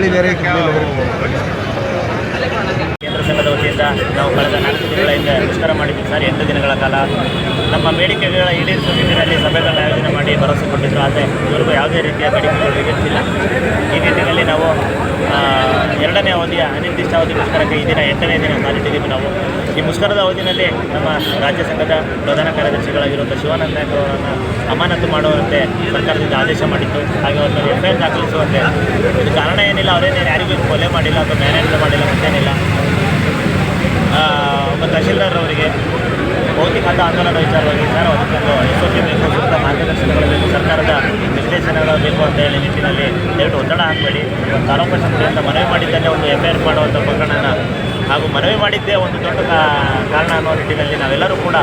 ಚಳಿ ಬೇರೆ ಕೇಂದ್ರ ಸಂಘದ ವತಿಯಿಂದ ನಾವು ಕಳೆದ ನಾಲ್ಕು ದಿನಗಳಿಂದ ಮುಷ್ಕರ ಮಾಡಿದ್ವಿ ಸರ್, ಎಂಟು ದಿನಗಳ ಕಾಲ. ನಮ್ಮ ಬೇಡಿಕೆಗಳ ಈಡೇರಿಸುವ ನಿಟ್ಟಿನಲ್ಲಿ ಸಭೆಗಳನ್ನು ಆಯೋಜನೆ ಮಾಡಿ ಭರವಸೆ ಕೊಟ್ಟಿದ್ದರು ಆದರೆ ಇವರಿಗೂ ಯಾವುದೇ ರೀತಿಯ ಬೇಡಿಕೆಗಳು ಈಡೇರಿಸಿಲ್ಲ. ಈ ನಿಟ್ಟಿನಲ್ಲಿ ನಾವು ಎರಡನೇ ಅವಧಿಯ ಅನಿರ್ದಿಷ್ಟಾವಧಿ ಮುಷ್ಕರಕ್ಕೆ ಈ ದಿನ ಎಂಟನೇ ದಿನ ಕಾಲಿಟ್ಟಿದ್ದೀವಿ ನಾವು. ಈ ಮುಷ್ಕರದ ಅವಧಿನಲ್ಲಿ ನಮ್ಮ ರಾಜ್ಯ ಸಂಘದ ಪ್ರಧಾನ ಕಾರ್ಯದರ್ಶಿಗಳಾಗಿರುವಂಥ ಶಿವಾನಂದ ಅವರನ್ನು ಅಮಾನತು ಮಾಡುವಂತೆ ಸರ್ಕಾರದಿಂದ ಆದೇಶ ಮಾಡಿತ್ತು. ಹಾಗೆ ಅವರನ್ನು ಎಫ್ ಐ ಆರ್ ದಾಖಲಿಸುವಂತೆ. ಇದು ಕಾರಣ ಏನಿಲ್ಲ, ಅವರೇನು ಯಾರಿಗೂ ಕೊಲೆ ಮಾಡಿಲ್ಲ ಅಥವಾ ಮ್ಯಾನೇಜ್ ಮಾಡಿಲ್ಲ ಮತ್ತೇನಿಲ್ಲ ಒಬ್ಬ ತಹಶೀಲ್ದಾರ್ ಅವರಿಗೆ ಭೌತಿಕ ಆಂದೋಲನ ವಿಚಾರವಾಗಿ ಸರ್ ಅದಕ್ಕೊಂದು ಪಿ ಬೇಕು, ಸೂಕ್ತ ಮಾರ್ಗದರ್ಶನಗಳು ಬೇಕು, ಸರ್ಕಾರದ ನಿರ್ದೇಶನಗಳು ಬೇಕು ಅಂತ ಹೇಳಿ ನಿಟ್ಟಿನಲ್ಲಿ ದಯವಿಟ್ಟು ಒತ್ತಡ ಹಾಕಬೇಡಿ. ತಾಲೂಕು ಸಂಸ್ಥೆಯಿಂದ ಮನವಿ ಮಾಡಿದ್ದನ್ನೇ ಒಂದು ಎಫ್ ಐ ಆರ್ ಮಾಡುವಂಥ ಪ್ರಕರಣನ ಹಾಗೂ ಮನವಿ ಮಾಡಿದ್ದೇ ಒಂದು ದೊಡ್ಡ ಕಾರಣ ಅನ್ನೋ ನಿಟ್ಟಿನಲ್ಲಿ ನಾವೆಲ್ಲರೂ ಕೂಡ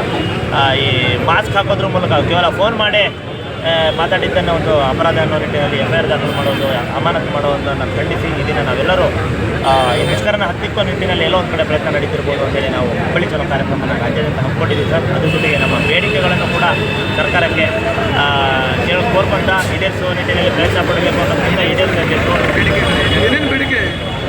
ಈ ಮಾಸ್ಕ್ ಹಾಕೋದ್ರ ಮೂಲಕ ಕೇವಲ ಫೋನ್ ಮಾಡಿ ಮಾತಾಡಿದ್ದನ್ನು ಒಂದು ಅಪರಾಧ ಅನ್ನೋ ನಿಟ್ಟಿನಲ್ಲಿ ಎಫ್ ಐ ಆರ್ ದಾಖಲು ಮಾಡೋದು, ಅಮಾನತು ಮಾಡೋದನ್ನು ಖಂಡಿಸಿ ಈ ದಿನ ನಾವೆಲ್ಲರೂ ಈ ಮುಷ್ಕರನ ಹತ್ತಿಕ್ಕೋ ನಿಟ್ಟಿನಲ್ಲಿ ಎಲ್ಲೋ ಒಂದು ಕಡೆ ಪ್ರಯತ್ನ ನಡೀತಿರ್ಬೋದು ಅಂತೇಳಿ ನಾವು ಹುಬ್ಬಳ್ಳಿ ಚಲೋ ಕಾರ್ಯಕ್ರಮನ ರಾಜ್ಯಾದ್ಯಂತ ಹಮ್ಮಿಕೊಂಡಿದ್ದೀವಿ ಸರ್. ಅದ್ರ ಜೊತೆಗೆ ನಮ್ಮ ಬೇಡಿಕೆಗಳನ್ನು ಕೂಡ ಸರ್ಕಾರಕ್ಕೆ ಕೇಳಿ ಕೋರ್ಕೊಂಡ ಈಡೇರಿಸುವ ನಿಟ್ಟಿನಲ್ಲಿ ಪ್ರಯತ್ನ ಪಡಬೇಕು ಅನ್ನೋದ್ರಿಂದ ಈಡೇರಿಸಬೇಕು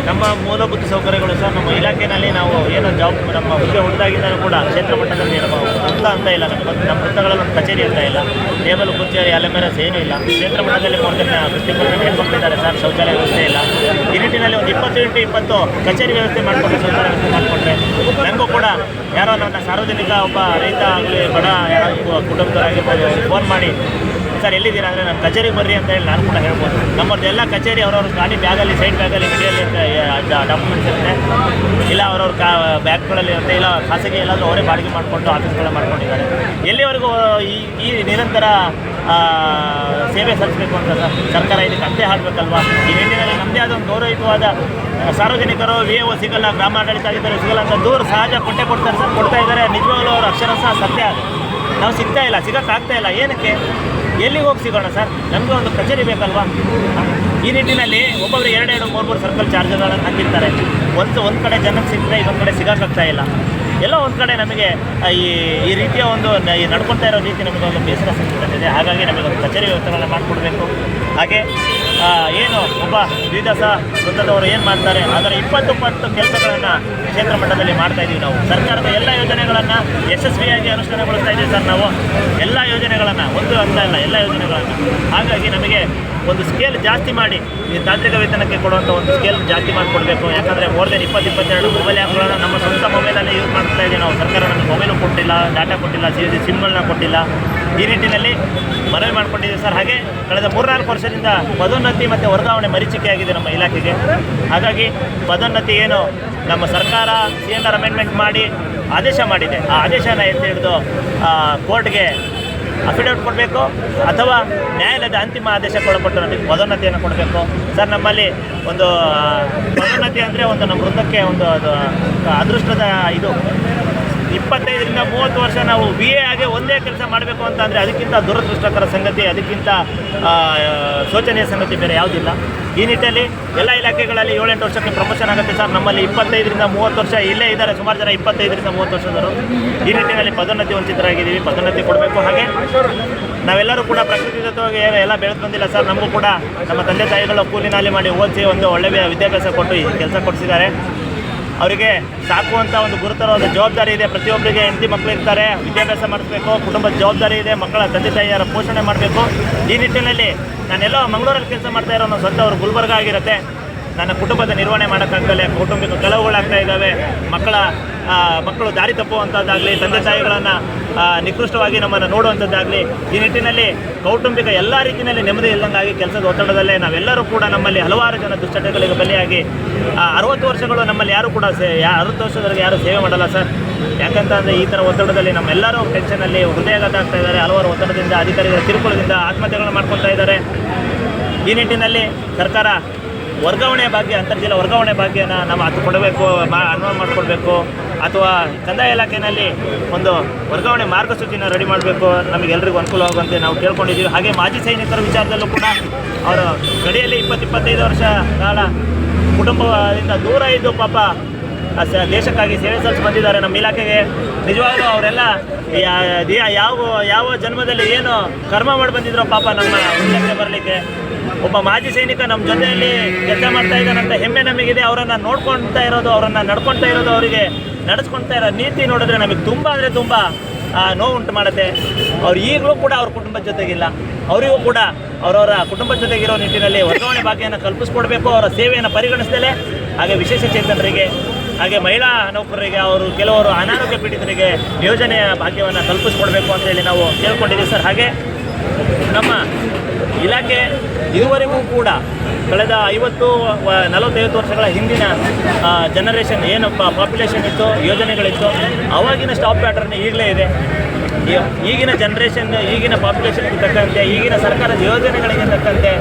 ನಮ್ಮ ಮೂಲಭೂತ ಸೌಕರ್ಯಗಳು ಸರ್ ನಮ್ಮ ಇಲಾಖೆಯಲ್ಲಿ ನಾವು ಏನೋ ಜಾಬ್ ನಮ್ಮ ಹುದ್ದೆ ಹುಡುಗಾಗಿದ್ದರೂ ಕೂಡ ಕ್ಷೇತ್ರ ಮಟ್ಟದಲ್ಲಿ ನಮ್ಮ ಅಂತ ಅಂತ ಇಲ್ಲ ನಮ್ಮ ವೃತ್ತಗಳಲ್ಲಿ ಒಂದು ಕಚೇರಿ ಅಂತ ಇಲ್ಲ. ಟೇಬಲ್ ಕುರ್ಚಿ ಅಲೆಮೇರಸ್ ಏನೂ ಇಲ್ಲ. ಕ್ಷೇತ್ರ ಮಟ್ಟದಲ್ಲಿ ಮೂರು ವೃತ್ತಿ ಪರ್ಸೆಂಟ್ ಹೆಣ್ಮಕ್ಳಿದ್ದಾರೆ ಸರ್, ಶೌಚಾಲಯ ವ್ಯವಸ್ಥೆ ಇಲ್ಲ. ಈ ನಿಟ್ಟಿನಲ್ಲಿ ಒಂದು ಇಪ್ಪತ್ತು ಇಂಟು ಇಪ್ಪತ್ತು ಕಚೇರಿ ವ್ಯವಸ್ಥೆ ಮಾಡಿಕೊಂಡು ಶೌಚಾಲಯ ವ್ಯವಸ್ಥೆ ಮಾಡಿಕೊಂಡ್ರೆ ನನಗೂ ಕೂಡ ಯಾರೋ ನನ್ನ ಸಾರ್ವಜನಿಕ ಒಬ್ಬ ರೈತ ಆಗಲಿ ಬಡ ಯಾರೋ ಕುಟುಂಬದವರಾಗಿರ್ಬೋದು ಫೋನ್ ಮಾಡಿ ಸರ್, ಎಲ್ಲಿದ್ದೀರಾ ಅಂದರೆ ನಾನು ಕಚೇರಿಗೆ ಬರ್ರಿ ಅಂತ ಹೇಳಿ ನಾನು ಕೂಡ ಹೇಳ್ಬೋದು. ನಮ್ಮದು ಎಲ್ಲ ಕಚೇರಿ ಅವ್ರವ್ರ ಗಾಡಿ ಬ್ಯಾಗಲ್ಲಿ, ಸೈಡ್ ಬ್ಯಾಗಲ್ಲಿ, ಮಿಡಿಯಲ್ಲಿ ಡಾಕ್ಯುಮೆಂಟ್ಸ್ ಇರುತ್ತೆ. ಇಲ್ಲ ಅವ್ರವ್ರ ಕಾ, ಬ್ಯಾಗ್ಗಳಲ್ಲಿ ಇರುತ್ತೆ, ಇಲ್ಲ ಖಾಸಗಿ ಎಲ್ಲಾದರೂ ಅವರೇ ಬಾಡಿಗೆ ಮಾಡಿಕೊಂಡು ಆಫೀಸ್ಗಳನ್ನ ಮಾಡ್ಕೊಂಡಿದ್ದಾರೆ. ಎಲ್ಲಿವರೆಗೂ ಈ ಈ ನಿರಂತರ ಸೇವೆ ಸಲ್ಲಿಸಬೇಕು ಅಂತ ಸರ್? ಸರ್ಕಾರ ಇದಕ್ಕೆ ಅಂತೆ ಹಾಡಬೇಕಲ್ವಾ? ಈ ನಿಟ್ಟಿನಲ್ಲಿ ನಮ್ಮದೇ ಆದ ಒಂದು ಗೌರವಯುತವಾದ ಸಾರ್ವಜನಿಕರು ವಿ ಎ ಓ ಸಿಗಲ್ಲ ಗ್ರಾಮಾಡಳಿತಾಧಿಕಾರಿ ಸಿಗಲ್ಲ ಅಂತ ದೂರ ಸಹಜ ಕೊಟ್ಟೆ ಕೊಡ್ತಾರೆ ಸರ್, ಕೊಡ್ತಾ ಇದ್ದಾರೆ. ನಿಜವಾಗ್ಲೂ ಅಕ್ಷರ ಅಕ್ಷರಶಃ ಸತ್ಯ ಅದು. ನಾವು ಸಿಗ್ತಾ ಇಲ್ಲ, ಸಿಗೋಕ್ಕಾಗ್ತಾ ಇಲ್ಲ. ಏನಕ್ಕೆ? ಎಲ್ಲಿಗೆ ಹೋಗಿ ಸಿಗೋಣ ಸರ್? ನಮಗೆ ಒಂದು ಕಚೇರಿ ಬೇಕಲ್ವಾ? ಈ ನಿಟ್ಟಿನಲ್ಲಿ ಒಬ್ಬೊಬ್ಬರು ಎರಡೆರಡು ಮೂರು ಮೂರು ಸರ್ಕಲ್ ಚಾರ್ಜರ್ಗಳನ್ನು ಹಾಕಿರ್ತಾರೆ. ಒಂದು ಒಂದು ಕಡೆ ಜನಕ್ಕೆ ಸಿಗ್ತದೆ ಇನ್ನೊಂದು ಕಡೆ ಸಿಗೋಕ್ಕಾಗ್ತಾ ಇಲ್ಲ. ಎಲ್ಲ ಒಂದು ಕಡೆ ನಮಗೆ ಈ ಈ ರೀತಿಯ ಒಂದು ನಡ್ಕೊಳ್ತಾ ಇರೋ ರೀತಿ ನಮಗೆ ಒಂದು ಬೇಸರ ಸಿಗ್ತದೆ ಹಾಗಾಗಿ ನಮಗೆ ಒಂದು ಕಚೇರಿ ವ್ಯವಸ್ಥೆಗಳನ್ನ ಮಾಡಿಕೊಡ್ಬೇಕು. ಹಾಗೆ ಏನು, ಒಬ್ಬ ದ್ವಿದಶ ವೃತ್ತದವರು ಏನು ಮಾಡ್ತಾರೆ? ಅದರ ಇಪ್ಪತ್ತು ಪಟ್ಟು ಕೆಲಸಗಳನ್ನು ಕ್ಷೇತ್ರ ಮಟ್ಟದಲ್ಲಿ ಮಾಡ್ತಾ ಇದ್ದೀವಿ ನಾವು. ಸರ್ಕಾರದ ಎಲ್ಲ ಯೋಜನೆಗಳನ್ನು ಯಶಸ್ವಿಯಾಗಿ ಅನುಷ್ಠಾನಗೊಳಿಸ್ತಾ ಇದ್ದೀವಿ ಸರ್ ನಾವು. ಎಲ್ಲ ಯೋಜನೆಗಳನ್ನು, ಒಂದು ಅಂತ ಇಲ್ಲ ಎಲ್ಲ ಯೋಜನೆಗಳನ್ನು. ಹಾಗಾಗಿ ನಮಗೆ ಒಂದು ಸ್ಕೇಲ್ ಜಾಸ್ತಿ ಮಾಡಿ ಈ ತಾಂತ್ರಿಕ ವೇತನಕ್ಕೆ ಕೊಡುವಂಥ ಒಂದು ಸ್ಕೇಲ್ ಜಾಸ್ತಿ ಮಾಡಿಕೊಡ್ಬೇಕು. ಯಾಕಂದರೆ ಮೋರ್ ದೆನ್ ಇಪ್ಪತ್ತು ಇಪ್ಪತ್ತೆರಡು ಮೊಬೈಲ್ ಆ್ಯಪ್ಗಳನ್ನು ನಮ್ಮ ಸ್ವಂತ ಮೊಬೈಲಲ್ಲಿ ಯೂಸ್ ಮಾಡ್ತಾ ಇದ್ದೀವಿ ನಾವು. ಸರ್ಕಾರ ನಮಗೆ ಮೊಬೈಲು ಕೊಟ್ಟಿಲ್ಲ ಡಾಟಾ ಕೊಟ್ಟಿಲ್ಲ ಸಿ ಸಿಮ್ಗಳನ್ನ ಕೊಟ್ಟಿಲ್ಲ. ಈ ನಿಟ್ಟಿನಲ್ಲಿ ಮನವಿ ಮಾಡ್ಕೊಂಡಿದ್ದೀವಿ ಸರ್ ಹಾಗೆ ಕಳೆದ ಮೂರ್ನಾಲ್ಕು ವರ್ಷದಿಂದ ಪದೋನ್ನತಿ ಮತ್ತು ವರ್ಗಾವಣೆ ಮರೀಚಿಕೆ ಆಗಿದೆ ನಮ್ಮ ಇಲಾಖೆಗೆ. ಹಾಗಾಗಿ ಪದೋನ್ನತಿ ಏನು ನಮ್ಮ ಸರ್ಕಾರ ಸಿ ಎನ್ ಆರ್ ಅಮೆಂಡ್ಮೆಂಟ್ ಮಾಡಿ ಆದೇಶ ಮಾಡಿದೆ. ಆ ಆದೇಶನ ಎತ್ತಿ ಹಿಡಿದು ಕೋರ್ಟ್ಗೆ ಅಫಿಡವಿಟ್ ಕೊಡಬೇಕು ಅಥವಾ ನ್ಯಾಯಾಲಯದ ಅಂತಿಮ ಆದೇಶಕ್ಕೆ ಒಳಪಟ್ಟು ನಮಗೆ ಪದೋನ್ನತಿಯನ್ನು ಕೊಡಬೇಕು. ಸರ್, ನಮ್ಮಲ್ಲಿ ಒಂದು ಪದೋನ್ನತಿ ಅಂದರೆ ಒಂದು ನಮ್ಮ ವೃದ್ಧಕ್ಕೆ ಒಂದು ಅದು ಅದೃಷ್ಟದ ಇದು. ಇಪ್ಪತ್ತೈದರಿಂದ ಮೂವತ್ತು ವರ್ಷ ನಾವು ಬಿ ಎ ಆಗಿ ಒಂದೇ ಕೆಲಸ ಮಾಡಬೇಕು ಅಂತ ಅಂದರೆ ಅದಕ್ಕಿಂತ ದುರದೃಷ್ಟಕರ ಸಂಗತಿ, ಅದಕ್ಕಿಂತ ಶೋಚನೀಯ ಸಂಗತಿ ಬೇರೆ ಯಾವುದಿಲ್ಲ. ಈ ನಿಟ್ಟಿನಲ್ಲಿ ಎಲ್ಲ ಇಲಾಖೆಗಳಲ್ಲಿ ಏಳೆಂಟು ವರ್ಷಕ್ಕೆ ಪ್ರಮೋಷನ್ ಆಗುತ್ತೆ ಸರ್. ನಮ್ಮಲ್ಲಿ ಇಪ್ಪತ್ತೈದರಿಂದ ಮೂವತ್ತು ವರ್ಷ ಇಲ್ಲೇ ಇದ್ದಾರೆ. ಸುಮಾರು ಜನ ಇಪ್ಪತ್ತೈದರಿಂದ ಮೂವತ್ತು ವರ್ಷದವರು. ಈ ನಿಟ್ಟಿನಲ್ಲಿ ಪದೋನ್ನತಿ ವಂಚಿತರಾಗಿದ್ದೀವಿ. ಪದೋನ್ನತಿ ಕೊಡಬೇಕು. ಹಾಗೆ ನಾವೆಲ್ಲರೂ ಕೂಡ ಪ್ರಕೃತಿ ತತ್ವವಾಗಿ ಎಲ್ಲ ಬೆಳೆದು ಬಂದಿಲ್ಲ ಸರ್. ನಮಗೂ ಕೂಡ ನಮ್ಮ ತಂದೆ ತಾಯಿಗಳು ಕೂಲಿ ನಾಲಿ ಮಾಡಿ ಓದಿಸಿ ಒಂದು ಒಳ್ಳೆಯ ವಿದ್ಯಾಭ್ಯಾಸ ಕೊಟ್ಟು ಕೆಲಸ ಕೊಡಿಸಿದ್ದಾರೆ. ಅವರಿಗೆ ಸಾಕುವಂಥ ಒಂದು ಗುರುತರವಾದ ಜವಾಬ್ದಾರಿ ಇದೆ. ಪ್ರತಿಯೊಬ್ಬರಿಗೆ ಹೆಂಡತಿ ಮಕ್ಕಳು ಇರ್ತಾರೆ, ವಿದ್ಯಾಭ್ಯಾಸ ಮಾಡಿಸ್ಬೇಕು, ಕುಟುಂಬದ ಜವಾಬ್ದಾರಿ ಇದೆ, ಮಕ್ಕಳ ತಂದೆ ತಾಯಿಯರ ಪೋಷಣೆ ಮಾಡಬೇಕು. ಈ ನಿಟ್ಟಿನಲ್ಲಿ ನಾನೆಲ್ಲೋ ಮಂಗಳೂರಲ್ಲಿ ಕೆಲಸ ಮಾಡ್ತಾ ಇರೋ ಸ್ವಂತ ಅವರು ಗುಲ್ಬರ್ಗ ಆಗಿರುತ್ತೆ. ನನ್ನ ಕುಟುಂಬದ ನಿರ್ವಹಣೆ ಮಾಡೋಕ್ಕಾಗ್ತದೆ ಕೌಟುಂಬಿಕ ಕೆಲವುಗಳಾಗ್ತಾ ಇದ್ದಾವೆ, ಮಕ್ಕಳ ಮಕ್ಕಳು ದಾರಿ ತಪ್ಪುವಂಥದ್ದಾಗಲಿ ತಂದೆ ತಾಯಿಗಳನ್ನು ನಿಕೃಷ್ಟವಾಗಿ ನಮ್ಮನ್ನು ನೋಡುವಂಥದ್ದಾಗಲಿ ಈ ನಿಟ್ಟಿನಲ್ಲಿ ಕೌಟುಂಬಿಕ ಎಲ್ಲ ರೀತಿಯಲ್ಲಿ ನೆಮ್ಮದಿ ಇಲ್ಲದಂಗಾಗಿ ಕೆಲಸದ ಒತ್ತಡದಲ್ಲೇ ನಾವೆಲ್ಲರೂ ಕೂಡ ನಮ್ಮಲ್ಲಿ ಹಲವಾರು ಜನ ದುಶ್ಚಟಗಳಿಗೆ ಬಲಿಯಾಗಿ ಅರವತ್ತು ವರ್ಷಗಳು ನಮ್ಮಲ್ಲಿ ಯಾರು ಕೂಡ ಸೇ, ಯಾ, ಅರವತ್ತು ವರ್ಷದವರೆಗೆ ಯಾರು ಸೇವೆ ಮಾಡಲ್ಲ ಸರ್. ಯಾಕಂತಂದರೆ ಈ ಥರ ಒತ್ತಡದಲ್ಲಿ ನಮ್ಮೆಲ್ಲರೂ ಟೆನ್ಷನಲ್ಲಿ ಹೃದಯಾಘಾತ ಆಗ್ತಾ ಇದ್ದಾರೆ, ಹಲವಾರು ಒತ್ತಡದಿಂದ ಅಧಿಕಾರಿಗಳ ಕಿರುಕುಳದಿಂದ ಆತ್ಮಹತ್ಯೆಗಳನ್ನು ಮಾಡ್ಕೊತಾ ಇದ್ದಾರೆ. ಈ ನಿಟ್ಟಿನಲ್ಲಿ ಸರ್ಕಾರ ವರ್ಗಾವಣೆ ಭಾಗ್ಯ, ಅಂತರ್ಜಲ ವರ್ಗಾವಣೆ ಭಾಗ್ಯನ ನಾವು ಅದು ಕೊಡಬೇಕು ಅನುವು ಮಾಡಿಕೊಡ್ಬೇಕು. ಅಥವಾ ಕಂದಾಯ ಇಲಾಖೆಯಲ್ಲಿ ಒಂದು ವರ್ಗಾವಣೆ ಮಾರ್ಗಸೂಚಿನ ರೆಡಿ ಮಾಡಬೇಕು. ನಮಗೆಲ್ಲರಿಗೂ ಅನುಕೂಲವಾಗುವಂತೆ ನಾವು ಕೇಳ್ಕೊಂಡಿದ್ದೀವಿ. ಹಾಗೆ ಮಾಜಿ ಸೈನಿಕರ ವಿಚಾರದಲ್ಲೂ ಕೂಡ ಅವರು ಗಡಿಯಲ್ಲಿ ಇಪ್ಪತ್ತು, ಇಪ್ಪತ್ತೈದು ವರ್ಷ ಕಾಲ ಕುಟುಂಬದಿಂದ ದೂರ ಇದ್ದು ಪಾಪ ದೇಶಕ್ಕಾಗಿ ಸೇವೆ ಸಲ್ಲಿಸಿ ಬಂದಿದ್ದಾರೆ. ನಮ್ಮ ಇಲಾಖೆಗೆ ನಿಜವಾಗ್ಲೂ ಅವರೆಲ್ಲ ಯಾವ ಯಾವ ಜನ್ಮದಲ್ಲಿ ಏನು ಕರ್ಮ ಮಾಡಿ ಬಂದಿದ್ರು ಪಾಪ ನಮ್ಮ ಇಲಾಖೆ ಬರಲಿಕ್ಕೆ ಒಬ್ಬ ಮಾಜಿ ಸೈನಿಕ ನಮ್ಮ ಜೊತೆಯಲ್ಲಿ ಕೆಲಸ ಮಾಡ್ತಾ ಇದ್ದಾನಂತ ಹೆಮ್ಮೆ ನಮಗಿದೆ. ಅವರನ್ನು ನೋಡ್ಕೊಳ್ತಾ ಇರೋದು, ಅವರನ್ನು ನಡ್ಕೊಳ್ತಾ ಇರೋದು, ಅವರಿಗೆ ನಡೆಸ್ಕೊಳ್ತಾ ಇರೋ ನೀತಿ ನೋಡಿದ್ರೆ ನಮಗೆ ತುಂಬ ಅಂದರೆ ತುಂಬ ನೋವು ಉಂಟು ಮಾಡುತ್ತೆ. ಅವ್ರು ಈಗಲೂ ಕೂಡ ಅವ್ರ ಕುಟುಂಬದ ಜೊತೆಗಿಲ್ಲ. ಅವರಿಗೂ ಕೂಡ ಅವರವರ ಕುಟುಂಬದ ಜೊತೆಗಿರೋ ನಿಟ್ಟಿನಲ್ಲಿ ವರ್ಗಾವಣೆ ಭಾಗ್ಯವನ್ನು ಕಲ್ಪಿಸ್ಕೊಡ್ಬೇಕು, ಅವರ ಸೇವೆಯನ್ನು ಪರಿಗಣಿಸ್ದಲೇ. ಹಾಗೆ ವಿಶೇಷ ಚೇತನರಿಗೆ, ಹಾಗೆ ಮಹಿಳಾ ನೌಕರರಿಗೆ, ಅವರು ಕೆಲವರು ಅನಾರೋಗ್ಯ ಪೀಡಿತರಿಗೆ ಯೋಜನೆಯ ಭಾಗ್ಯವನ್ನು ಕಲ್ಪಿಸ್ಕೊಡ್ಬೇಕು ಅಂತೇಳಿ ನಾವು ಕೇಳ್ಕೊಂಡಿದ್ದೀವಿ ಸರ್. ಹಾಗೆ ನಮ್ಮ ಇಲಾಖೆ ಇದುವರೆಗೂ ಕೂಡ ಕಳೆದ ಐವತ್ತು ನಲವತ್ತೈವತ್ತು ವರ್ಷಗಳ ಹಿಂದಿನ ಜನರೇಷನ್ ಏನು ಪಾಪ್ಯುಲೇಷನ್ ಇತ್ತು ಯೋಜನೆಗಳಿತ್ತು ಅವಾಗಿನ ಸ್ಟಾಪ್ ಪ್ಯಾಟರ್ನ್ ಈಗಲೇ ಇದೆ. ಈಗಿನ ಜನ್ರೇಷನ್ ಈಗಿನ ಪಾಪ್ಯುಲೇಷನ್ಗೆ ತಕ್ಕಂತೆ ಈಗಿನ ಸರ್ಕಾರದ ಯೋಜನೆಗಳಿಗೆ ತಕ್ಕಂತೆ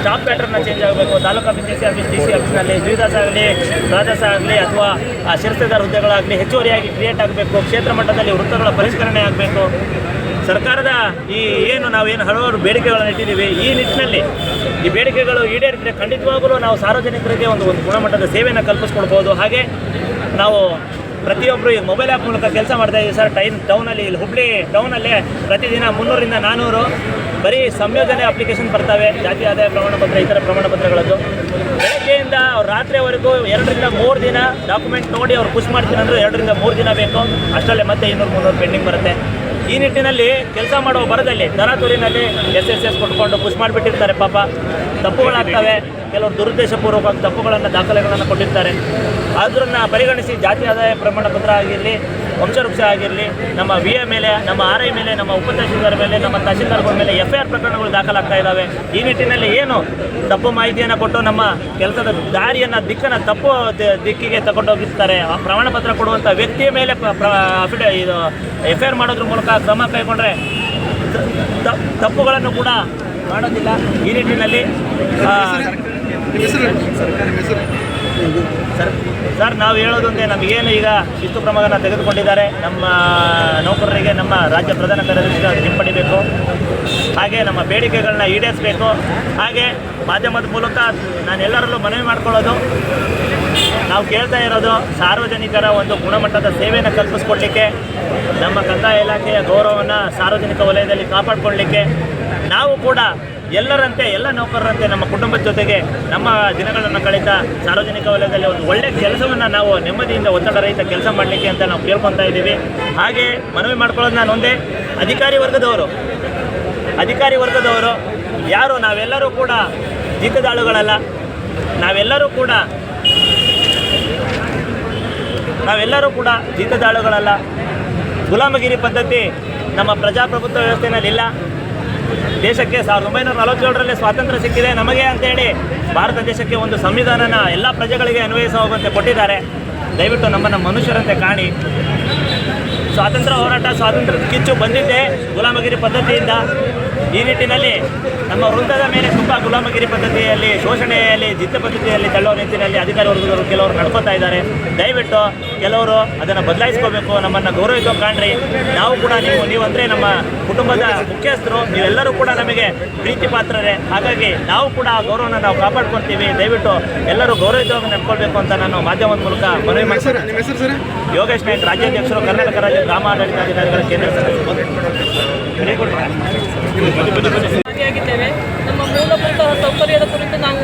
ಸ್ಟಾಪ್ ಪ್ಯಾಟರ್ನ ಚೇಂಜ್ ಆಗಬೇಕು. Taluk office D C office D C ಆಫೀಸ್ನಲ್ಲಿ ದ್ವಿದಾಸ ಆಗಲಿ ದ್ವಾದಶ ಆಗಲಿ ಅಥವಾ ಆ, ಶಿರಸ್ತೆದಾರ ಹುದ್ದೆಗಳಾಗಲಿ ಹೆಚ್ಚುವರಿಯಾಗಿ ಕ್ರಿಯೇಟ್ ಆಗಬೇಕು. ಕ್ಷೇತ್ರ ಮಟ್ಟದಲ್ಲಿ ವೃತ್ತಗಳ ಪರಿಷ್ಕರಣೆ ಆಗಬೇಕು. ಸರ್ಕಾರದ ಈ ಏನು ನಾವೇನು ಹಲವಾರು ಬೇಡಿಕೆಗಳನ್ನು ಇಟ್ಟಿದ್ದೀವಿ, ಈ ನಿಟ್ಟಿನಲ್ಲಿ ಈ ಬೇಡಿಕೆಗಳು ಈಡೇರಿದ್ರೆ ಖಂಡಿತವಾಗಲೂ ನಾವು ಸಾರ್ವಜನಿಕರಿಗೆ ಒಂದು ಒಂದು ಗುಣಮಟ್ಟದ ಸೇವೆಯನ್ನು ಕಲ್ಪಿಸ್ಕೊಡ್ಬೋದು. ಹಾಗೆ ನಾವು ಪ್ರತಿಯೊಬ್ಬರು ಈ ಮೊಬೈಲ್ ಆ್ಯಪ್ ಮೂಲಕ ಕೆಲಸ ಮಾಡ್ತಾ ಇದ್ದೀವಿ ಸರ್. ಟೈನ್ ಟೌನಲ್ಲಿ, ಇಲ್ಲಿ ಹುಬ್ಳಿ ಟೌನಲ್ಲೇ ಪ್ರತಿದಿನ ಮುನ್ನೂರಿಂದ ನಾನ್ನೂರು ಬರೀ ಸಂಯೋಜನೆ ಅಪ್ಲಿಕೇಶನ್ ಬರ್ತವೆ. ಜಾತಿ ಆದಾಯ ಪ್ರಮಾಣಪತ್ರ, ಇತರ ಪ್ರಮಾಣಪತ್ರಗಳದ್ದು. ಬೆಳಗ್ಗೆಯಿಂದ ಅವ್ರು ರಾತ್ರಿವರೆಗೂ ಎರಡರಿಂದ ಮೂರು ದಿನ ಡಾಕ್ಯುಮೆಂಟ್ ನೋಡಿ ಅವ್ರು ಖುಷಿ ಮಾಡ್ತೀನಿ ಅಂದರೆ ಎರಡರಿಂದ ಮೂರು ದಿನ ಬೇಕು. ಅಷ್ಟರಲ್ಲೇ ಮತ್ತೆ ಇನ್ನೂರು ಮುನ್ನೂರು ಪೆಂಡಿಂಗ್ ಬರುತ್ತೆ. ಈ ನಿಟ್ಟಿನಲ್ಲಿ ಕೆಲಸ ಮಾಡುವ ಬರದಲ್ಲಿ ದರಾತೂರಿನಲ್ಲಿ ಎಸ್ ಎಸ್ ಎಸ್ ಕೊಟ್ಕೊಂಡು ಪುಷ್ ಮಾಡಿಬಿಟ್ಟಿರ್ತಾರೆ ಪಾಪ. ತಪ್ಪುಗಳಾಗ್ತವೆ. ಕೆಲವರು ದುರುದ್ದೇಶಪೂರ್ವಕವಾಗಿ ತಪ್ಪುಗಳನ್ನು, ದಾಖಲೆಗಳನ್ನು ಕೊಟ್ಟಿರ್ತಾರೆ. ಅದನ್ನು ಪರಿಗಣಿಸಿ ಜಾತಿ ಆದಾಯ ಪ್ರಮಾಣ ಪತ್ರ ಆಗಿರಲಿ ವಂಶವೃಕ್ಷ ಆಗಿರಲಿ, ನಮ್ಮ ವಿ ಎ ಮೇಲೆ, ನಮ್ಮ ಆರ್ ಐ ಮೇಲೆ, ನಮ್ಮ ಉಪತಹಶೀಲ್ದಾರ್ ಮೇಲೆ, ನಮ್ಮ ತಹಶೀಲ್ದಾರ್ಗಳ ಮೇಲೆ ಎಫ್ ಐ ಆರ್ ಪ್ರಕರಣಗಳು ದಾಖಲಾಗ್ತಾ ಇದ್ದಾವೆ ಈ ನಿಟ್ಟಿನಲ್ಲಿ ಏನು ತಪ್ಪು ಮಾಹಿತಿಯನ್ನು ಕೊಟ್ಟು ನಮ್ಮ ಕೆಲಸದ ದಾರಿಯನ್ನು, ದಿಕ್ಕನ್ನು ತಪ್ಪು ದಿಕ್ಕಿಗೆ ತಗೊಂಡೋಗಿರ್ತಾರೆ ಆ ಪ್ರಮಾಣ ಪತ್ರ ಕೊಡುವಂಥ ವ್ಯಕ್ತಿಯ ಮೇಲೆ ಅಫಿಡ ಇದು ಎಫ್ ಐ ಆರ್ ಮಾಡೋದ್ರ ಮೂಲಕ ಕ್ರಮ ಕೈಗೊಂಡ್ರೆ ತಪ್ಪುಗಳನ್ನು ಕೂಡ ಮಾಡೋದಿಲ್ಲ. ಈ ನಿಟ್ಟಿನಲ್ಲಿ ಸರ್ ಸರ್, ನಾವು ಹೇಳೋದೊಂದೇ ನಮಗೇನು ಈಗ ಶಿಸ್ತು ಕ್ರಮಗಳನ್ನು ತೆಗೆದುಕೊಂಡಿದ್ದಾರೆ. ನಮ್ಮ ನೌಕರರಿಗೆ, ನಮ್ಮ ರಾಜ್ಯ ಪ್ರಧಾನ ಕಾರ್ಯದರ್ಶಿ ಹಿಂಪಡಿಬೇಕು ಹಾಗೆ ನಮ್ಮ ಬೇಡಿಕೆಗಳನ್ನ ಈಡೇರಿಸಬೇಕು. ಹಾಗೆ ಮಾಧ್ಯಮದ ಮೂಲಕ ನಾನು ಎಲ್ಲರಲ್ಲೂ ಮನವಿ ಮಾಡ್ಕೊಳ್ಳೋದು. ನಾವು ಕೇಳ್ತಾ ಇರೋದು, ಸಾರ್ವಜನಿಕರ ಒಂದು ಗುಣಮಟ್ಟದ ಸೇವೆಯನ್ನು ಕಲ್ಪಿಸ್ಕೊಡ್ಲಿಕ್ಕೆ, ನಮ್ಮ ಕಂದಾಯ ಇಲಾಖೆಯ ಗೌರವವನ್ನು ಸಾರ್ವಜನಿಕ ವಲಯದಲ್ಲಿ ಕಾಪಾಡಿಕೊಳ್ಳಲಿಕ್ಕೆ ನಾವು ಕೂಡ ಎಲ್ಲರಂತೆ, ಎಲ್ಲ ನೌಕರರಂತೆ ನಮ್ಮ ಕುಟುಂಬದ ಜೊತೆಗೆ ನಮ್ಮ ದಿನಗಳನ್ನು ಕಳೀತಾ ಸಾರ್ವಜನಿಕ ವಲಯದಲ್ಲಿ ಒಂದು ಒಳ್ಳೆಯ ಕೆಲಸವನ್ನು ನಾವು ನೆಮ್ಮದಿಯಿಂದ ಒತ್ತಡ ರಹಿತ ಕೆಲಸ ಮಾಡಲಿಕ್ಕೆ ಅಂತ ನಾವು ಕೇಳ್ಕೊತಾ ಇದ್ದೀವಿ. ಹಾಗೆ ಮನವಿ ಮಾಡ್ಕೊಳ್ಳೋದು ನಾನು ಒಂದೇ, ಅಧಿಕಾರಿ ವರ್ಗದವರು. ಅಧಿಕಾರಿ ವರ್ಗದವರು, ಯಾರು, ನಾವೆಲ್ಲರೂ ಕೂಡ ಜೀತದಾಳುಗಳಲ್ಲ ನಾವೆಲ್ಲರೂ ಕೂಡ ನಾವೆಲ್ಲರೂ ಕೂಡ ಜೀತದಾಳುಗಳಲ್ಲ ಗುಲಾಮಗಿರಿ ಪದ್ಧತಿ ನಮ್ಮ ಪ್ರಜಾಪ್ರಭುತ್ವ ವ್ಯವಸ್ಥೆಯಲ್ಲಿ ಇಲ್ಲ ದೇಶಕ್ಕೆ ಸಾವಿರದ ಒಂಬೈನೂರ ನಲವತ್ತೇಳರಲ್ಲಿ ಸ್ವಾತಂತ್ರ್ಯ ಸಿಕ್ಕಿದೆ. ನಮಗೆ ಅಂತೇಳಿ ಭಾರತ ದೇಶಕ್ಕೆ ಒಂದು ಸಂವಿಧಾನನ ಎಲ್ಲ ಪ್ರಜೆಗಳಿಗೆ ಅನ್ವಯಿಸುವಂತೆ ಕೊಟ್ಟಿದ್ದಾರೆ. ದಯವಿಟ್ಟು ನಮ್ಮನ್ನು ಮನುಷ್ಯರಂತೆ ಕಾಣಿ. ಸ್ವಾತಂತ್ರ್ಯ ಹೋರಾಟ ಸ್ವಾತಂತ್ರ್ಯದ ಕಿಚ್ಚು ಬಂದಿದ್ದೆ ಗುಲಾಮಗಿರಿ ಪದ್ಧತಿಯಿಂದ. ಈ ನಿಟ್ಟಿನಲ್ಲಿ ನಮ್ಮ ವೃಂದದ ಮೇಲೆ ತುಂಬ ಗುಲಾಮಗಿರಿ ಪದ್ಧತಿಯಲ್ಲಿ ಶೋಷಣೆಯಲ್ಲಿ ಜಿತ್ತ ಪದ್ಧತಿಯಲ್ಲಿ ತಳ್ಳೋ ನಿಟ್ಟಿನಲ್ಲಿ ಅಧಿಕಾರಿ ವರ್ಗದವರು ಕೆಲವರು ನಡ್ಕೋತಾ ಇದ್ದಾರೆ. ದಯವಿಟ್ಟು ಕೆಲವರು ಅದನ್ನು ಬದಲಾಯಿಸ್ಕೋಬೇಕು ನಮ್ಮನ್ನು ಗೌರವಿಸೋ ಕಾಣ್ರಿ. ನಾವು ಕೂಡ ನೀವು ನೀವು ಅಂದರೆ ನಮ್ಮ ಕುಟುಂಬದ ಮುಖ್ಯಸ್ಥರು ನೀವೆಲ್ಲರೂ ಕೂಡ ನಮಗೆ ಪ್ರೀತಿ ಪಾತ್ರರೇ. ಹಾಗಾಗಿ ನಾವು ಕೂಡ ಆ ಗೌರವನ ನಾವು ಕಾಪಾಡ್ಕೊಳ್ತೀವಿ ದಯವಿಟ್ಟು ಎಲ್ಲರೂ ಗೌರವಿತವಾಗಿ ನಡ್ಕೊಳ್ಬೇಕು ಅಂತ ನಾನು ಮಾಧ್ಯಮದ ಮೂಲಕ ಮನವಿ ಮಾಡ್ತೀನಿ ಯೋಗೇಶ್ ನಾಯ್ಕ್ ರಾಜ್ಯಾಧ್ಯಕ್ಷರು ಕರ್ನಾಟಕ ರಾಜ್ಯ ಗ್ರಾಮಾಡಳಿತಾಧಿಕಾರಿಗಳ ಕೇಂದ್ರ ಭಾಗಿಯಾಗಿದ್ದೇವೆ. ನಮ್ಮ ಮೂಲಭೂತ ಸೌಕರ್ಯದ ಕುರಿತು ನಾವು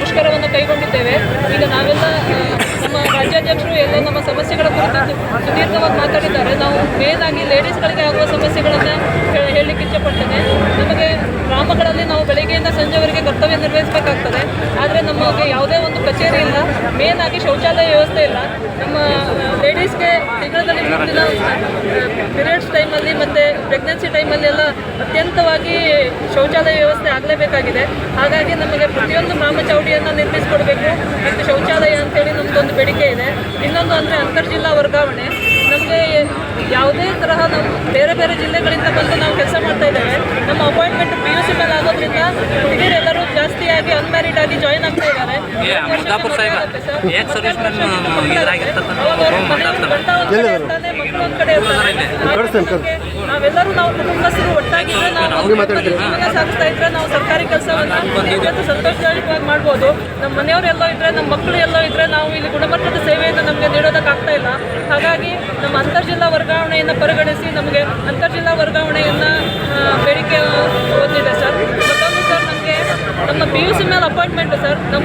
ಮುಷ್ಕರವನ್ನು ಕೈಗೊಂಡಿದ್ದೇವೆ. ಈಗ ನಾವೆಲ್ಲ ನಮ್ಮ ರಾಜ್ಯಾಧ್ಯಕ್ಷರು ಎಲ್ಲ ನಮ್ಮ ಸಮಸ್ಯೆಗಳ ಕುರಿತು ಸುದೀರ್ಘವಾಗಿ ಮಾತಾಡಿದ್ದಾರೆ. ನಾವು ಮೇನ್ ಆಗಿ ಲೇಡೀಸ್ಗಳಿಗೆ ಆಗುವ ಸಮಸ್ಯೆಗಳನ್ನು ಹೇಳಲಿಕ್ಕೆ ಇಚ್ಛೆಪಡ್ತೇನೆ ನಮಗೆ ಗ್ರಾಮಗಳಲ್ಲಿ ನಾವು ಬೆಳಗ್ಗೆಯಿಂದ ಸಂಜೆವರೆಗೆ ಕರ್ತವ್ಯ ನಿರ್ವಹಿಸಬೇಕಾಗ್ತದೆ. ಆದರೆ ನಮಗೆ ಯಾವುದೇ ಒಂದು ಕಚೇರಿ ಇಲ್ಲ. ಮೇನ್ ಆಗಿ ಶೌಚಾಲಯ ವ್ಯವಸ್ಥೆ ಇಲ್ಲ. ನಮ್ಮ ಲೇಡೀಸ್ಗೆ ತಿಂಗಳಲ್ಲಿ ಮೂರು ದಿನ ಪೀರಿಯಡ್ಸ್ ಟೈಮಲ್ಲಿ ಮತ್ತು ಪ್ರೆಗ್ನೆನ್ಸಿ ಟೈಮಲ್ಲಿ ಎಲ್ಲ ಅತ್ಯಂತವಾಗಿ ಶೌಚಾಲಯ ವ್ಯವಸ್ಥೆ ಆಗಲೇಬೇಕಾಗಿದೆ. ಹಾಗಾಗಿ ನಮಗೆ ಪ್ರತಿಯೊಂದು ಗ್ರಾಮ ಚೌಡಿಯನ್ನು ನಿರ್ಮಿಸಿಕೊಡ್ಬೇಕು. ಮತ್ತು ಶೌಚಾಲಯ ಅಂತೇಳಿ ನಮ್ಮದೊಂದು ಬೇಡಿಕೆ ಇದೆ. ಇನ್ನೊಂದು ಅಂದರೆ ಅಂತರ್ಜಿಲ್ಲಾ ವರ್ಗಾವಣೆ. ನಮಗೆ ಯಾವುದೇ ತರಹ ನಾವು ಬೇರೆ ಬೇರೆ ಜಿಲ್ಲೆಗಳಿಂದ ಬಂದು ನಾವು ಕೆಲಸ ಮಾಡ್ತಾ ಇದ್ದೇವೆ ನಮ್ಮ ಅಪಾಯಿಂಟ್ಮೆಂಟ್ ಪಿ ಯು ಸಿ ಮೇಲೆ ಆಗೋದ್ರಿಂದ ಹುಡುಗಿಯರೆಲ್ಲರೂ ಜಾಸ್ತಿಯಾಗಿ ಅನ್ಮ್ಯಾರಿಡ್ ಆಗಿ ಜಾಯಿನ್ ಆಗ್ತಾ ಇದ್ದಾರೆ. ಏಕ್ ಸರ್ವಿಸ್. ನಾವೆಲ್ಲರೂ ನಾವು ಕುಟುಂಬಸ್ಥರು ಒಟ್ಟಾಗಿದ್ರೆ ನಾವು ಜೀವನ ಸಾಗಿಸ್ತಾ ಇದ್ರೆ ನಾವು ಸರ್ಕಾರಿ ಕೆಲಸವನ್ನ ಅತ್ಯಂತ ಸಂತೋಷದಾಯಕವಾಗಿ ಮಾಡ್ಬೋದು. ನಮ್ಮ ಮನೆಯವರೆಲ್ಲೋ ಇದ್ರೆ ನಮ್ಮ ಮಕ್ಕಳು ಎಲ್ಲೋ ಇದ್ರೆ ನಾವು ಇಲ್ಲಿ ಗುಣಮಟ್ಟದ ಸೇವೆಯನ್ನು ನಮಗೆ ನೀಡೋದಕ್ಕಾಗ್ತಾ ಇಲ್ಲ. ಹಾಗಾಗಿ ನಮ್ಮ ಅಂತರ್ಜಿಲ್ಲಾ ವರ್ಗಾವಣೆಯನ್ನು ಪರಿಗಣಿಸಿ ನಮಗೆ ಅಂತರ್ಜಿಲ್ಲಾ ವರ್ಗಾವಣೆಯನ್ನ ಬೇಡಿಕೆ ಹೊಂದಿದೆ ಸರ್. ನಮ್ಮ ಪಿ ಯು ಸಿ ಮೇಲೆ ಅಪಾಯಿಂಟ್ಮೆಂಟ್ ಸರ್ ನಮ್ಮ